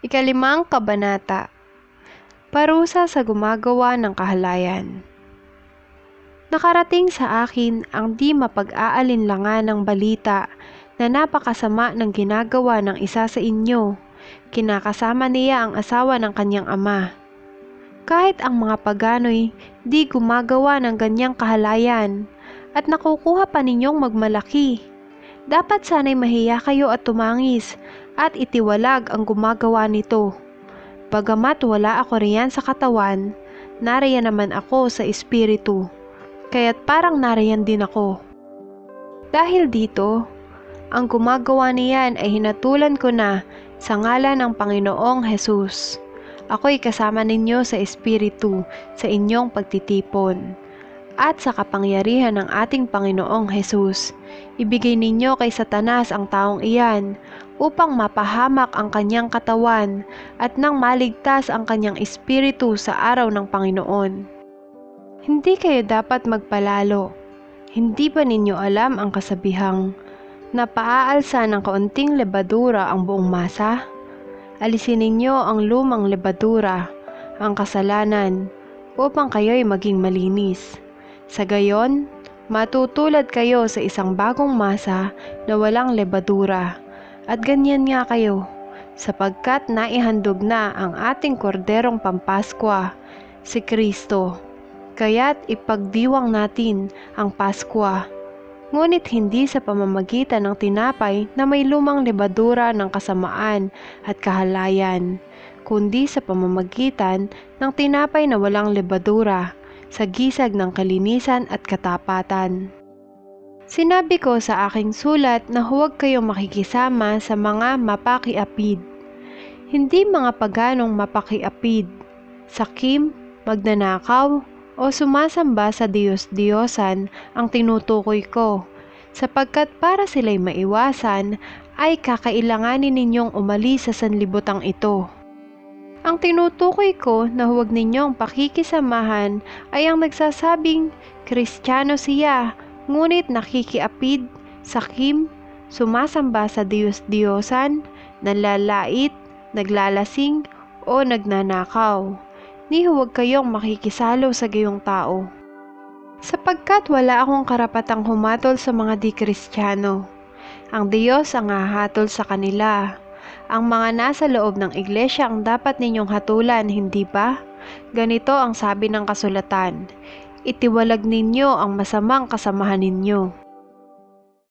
Ikalimang Kabanata Parusa sa gumagawa ng kahalayan Nakarating sa akin ang di mapag-aalinlangan ng balita na napakasama ng ginagawa ng isa sa inyo. Kinakasama niya ang asawa ng kanyang ama. Kahit ang mga pagano'y di gumagawa ng ganyang kahalayan at nakukuha pa ninyong magmalaki. Dapat sana'y mahiya kayo at tumangis at itiwalag ang gumagawa nito. Bagamat wala ako riyan sa katawan, nariyan naman ako sa espiritu, kaya't parang nariyan din ako. Dahil dito, ang gumagawa niyan ay hinatulan ko na sa ngalan ng Panginoong Hesus. Ako'y kasama ninyo sa espiritu sa inyong pagtitipon at sa kapangyarihan ng ating Panginoong Hesus. Ibigay ninyo kay Satanas ang taong iyan upang mapahamak ang kanyang katawan at nang maligtas ang kanyang espiritu sa araw ng Panginoon. Hindi kayo dapat magpalalo. Hindi ba ninyo alam ang kasabihang na paaalsa ng kaunting lebadura ang buong masa? Alisin ninyo ang lumang lebadura, ang kasalanan, upang kayo'y maging malinis. Sa gayon, matutulad kayo sa isang bagong masa na walang lebadura at ganyan nga kayo, sapagkat naihandog na ang ating korderong pampaskwa, si Kristo. Kaya't ipagdiwang natin ang Paskwa. Ngunit hindi sa pamamagitan ng tinapay na may lumang lebadura ng kasamaan at kahalayan, kundi sa pamamagitan ng tinapay na walang lebadura, sa gisag ng kalinisan at katapatan. Sinabi ko sa aking sulat na huwag kayong makikisama sa mga mapakiapid. Hindi mga paganong mapakiapid, sakim, magnanakaw, o sumasamba sa Diyos-Diyosan ang tinutukoy ko, sapagkat para sila'y maiwasan ay kakailanganin ninyong umalis sa sanlibutang ito. Ang tinutukoy ko na huwag ninyong pakikisamahan ay ang nagsasabing Kristiyano siya ngunit nakikiapid, sakim, sumasamba sa Diyos-Diyosan, nalalait, naglalasing, o nagnanakaw. Ni huwag kayong makikisalo sa gayong tao. Sapagkat wala akong karapatang humatol sa mga di-Kristiyano. Ang Diyos ang hahatol sa kanila. Ang mga nasa loob ng iglesia ang dapat ninyong hatulan, hindi ba? Ganito ang sabi ng kasulatan, itiwalag ninyo ang masamang kasamahan ninyo.